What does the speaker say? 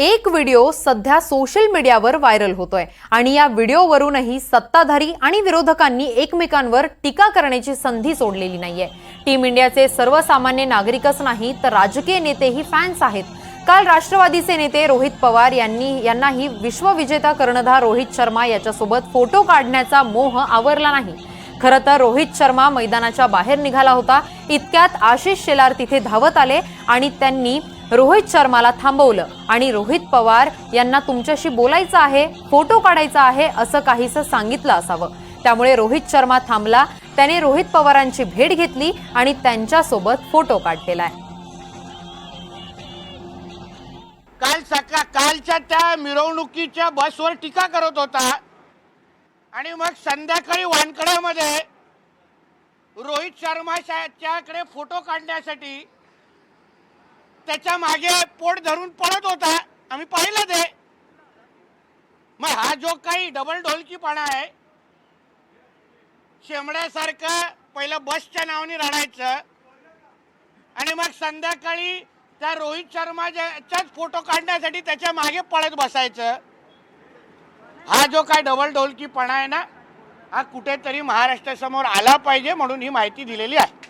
एक व्हिडिओ सध्या सोशल मीडियावर व्हायरल होतोय. आणि या व्हिडिओवरूनही सत्ताधारी आणि विरोधकांनी एकमेकांवर टीका करण्याची संधी सोडलेली नाहीये. टीम इंडियाचे सर्वसामान्य नागरिकच नाही तर राजकीय नेतेही फॅन्स आहेत. काल राष्ट्रवादीचे नेते रोहित पवार यांनी यांनाही विश्वविजेता कर्णधार रोहित शर्मा याच्यासोबत फोटो काढण्याचा मोह आवरला नाही. खरं तर रोहित शर्मा मैदानाच्या बाहेर निघाला होता. इतक्यात आशिष शेलार तिथे धावत आले आणि त्यांनी रोहित शर्माला थांबवलं. आणि रोहित पवार यांना तुमच्याशी बोलायचं आहे फोटो काढायचा आहे असं काहीसं सांगितलं असावं. त्यामुळे रोहित शर्मा थांबला. त्याने रोहित पवारांची भेट घेतली आणि त्यांच्यासोबत फोटो काढलेला आहे. काल सकाळ कालच्या त्या मिरवणुकीच्या बसवर टीका करत होता. आणि मग संध्याकाळी वानकड्यामध्ये रोहित शर्माच्याकडे फोटो काढण्यासाठी त्याच्यामागे पोट धरून पळत होता. आम्ही पाहिलं ते. मग हा जो काही डबल ढोलकीपणा आहे शेमड्यासारखं पहिलं बसच्या नावाने रडायचं. आणि मग संध्याकाळी त्या रोहित शर्माच्याच फोटो काढण्यासाठी त्याच्यामागे पळत बसायचं. हा जो काय डबल ढोलकीपणा आहे ना हा कुठेतरी महाराष्ट्रासमोर आला पाहिजे म्हणून ही माहिती दिलेली आहे.